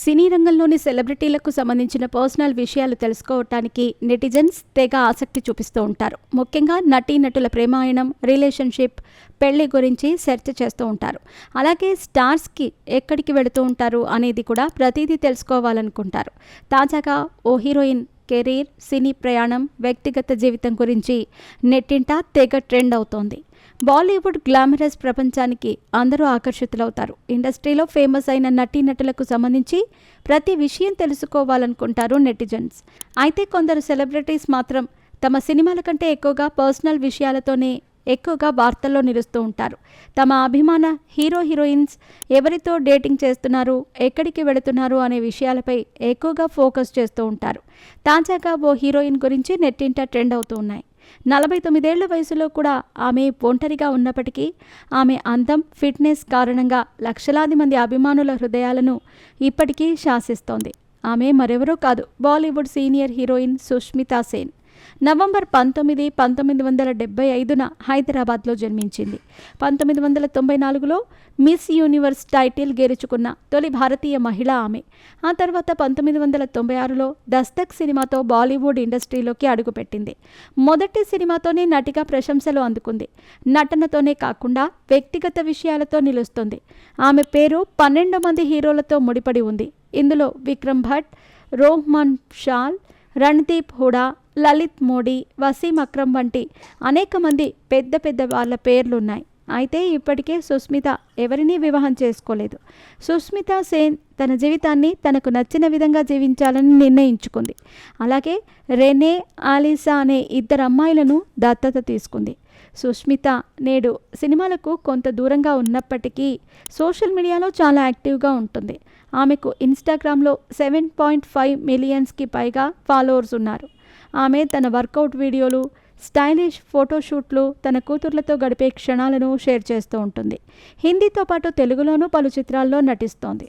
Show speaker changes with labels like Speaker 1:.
Speaker 1: సినీ రంగంలోని సెలబ్రిటీలకు సంబంధించిన పర్సనల్ విషయాలు తెలుసుకోవటానికి నెటిజన్స్ తెగ ఆసక్తి చూపిస్తూ ఉంటారు. ముఖ్యంగా నటీనటుల ప్రేమాయణం రిలేషన్షిప్ పెళ్ళి గురించి సెర్చ్ చేస్తూ ఉంటారు. అలాగే స్టార్స్కి ఎక్కడికి వెళుతూ ఉంటారు అనేది కూడా ప్రతిదీ తెలుసుకోవాలనుకుంటారు. తాజాగా ఓ హీరోయిన్ కెరీర్ సినీ ప్రయాణం వ్యక్తిగత జీవితం గురించి నెట్టింట తెగ ట్రెండ్ అవుతోంది. బాలీవుడ్ గ్లామరస్ ప్రపంచానికి అందరూ ఆకర్షితులవుతారు. ఇండస్ట్రీలో ఫేమస్ అయిన నటీనటులకు సంబంధించి ప్రతి విషయం తెలుసుకోవాలనుకుంటారు నెటిజన్స్. అయితే కొందరు సెలబ్రిటీస్ మాత్రం తమ సినిమాల కంటే ఎక్కువగా పర్సనల్ విషయాలతోనే ఎక్కువగా వార్తల్లో నిలుస్తూ ఉంటారు. తమ అభిమాన హీరో హీరోయిన్స్ ఎవరితో డేటింగ్ చేస్తున్నారు ఎక్కడికి వెళుతున్నారు అనే విషయాలపై ఎక్కువగా ఫోకస్ చేస్తూ ఉంటారు. తాజాగా ఓ హీరోయిన్ గురించి నెట్టింట ట్రెండ్ అవుతూ ఉన్నాయి. నలభై తొమ్మిదేళ్ళ వయసులో కూడా ఆమె ఒంటరిగా ఉన్నప్పటికీ ఆమె అందం ఫిట్నెస్ కారణంగా లక్షలాది మంది అభిమానుల హృదయాలను ఇప్పటికీ శాసిస్తోంది. ఆమె మరెవరో కాదు Bollywood senior heroine Sushmita Sen. November పంతొమ్మిది పంతొమ్మిది వందల డెబ్బై ఐదున హైదరాబాద్లో జన్మించింది. పంతొమ్మిది వందల తొంభై నాలుగులో మిస్ యూనివర్స్ టైటిల్ గెలుచుకున్న తొలి భారతీయ మహిళ ఆమె. ఆ తర్వాత పంతొమ్మిది వందల తొంభై ఆరులో దస్తక్ సినిమాతో బాలీవుడ్ ఇండస్ట్రీలోకి అడుగుపెట్టింది. మొదటి సినిమాతోనే నటిగా ప్రశంసలు అందుకుంది. నటనతోనే కాకుండా వ్యక్తిగత విషయాలతో నిలుస్తుంది. ఆమె పేరు పన్నెండు మంది హీరోలతో ముడిపడి ఉంది. ఇందులో విక్రమ్ భట్ రోహ్మన్ షాల్ రణదీప్ హుడా లలిత్ మోడీ వసీం అక్రమ్ వంటి అనేక మంది పెద్ద పెద్ద వాళ్ళ పేర్లున్నాయి. అయితే ఇప్పటికే సుస్మిత ఎవరినీ వివాహం చేసుకోలేదు. సుస్మిత సేన్ తన జీవితాన్ని తనకు నచ్చిన విధంగా జీవించాలని నిర్ణయించుకుంది. అలాగే రెనే ఆలిసా అనే ఇద్దరు అమ్మాయిలను దత్తత తీసుకుంది. సుస్మిత నేడు సినిమాలకు కొంత దూరంగా ఉన్నప్పటికీ సోషల్ మీడియాలో చాలా యాక్టివ్గా ఉంటుంది. ఆమెకు ఇన్స్టాగ్రామ్లో సెవెన్ పాయింట్ ఫైవ్ మిలియన్స్కి పైగా ఫాలోవర్స్ ఉన్నారు. ఆమె తన వర్కౌట్ వీడియోలు స్టైలిష్ ఫోటోషూట్లు తన కూతుర్లతో గడిపే క్షణాలను షేర్ చేస్తూ ఉంటుంది. హిందీతో పాటు తెలుగులోనూ పలు చిత్రాల్లో నటిస్తోంది.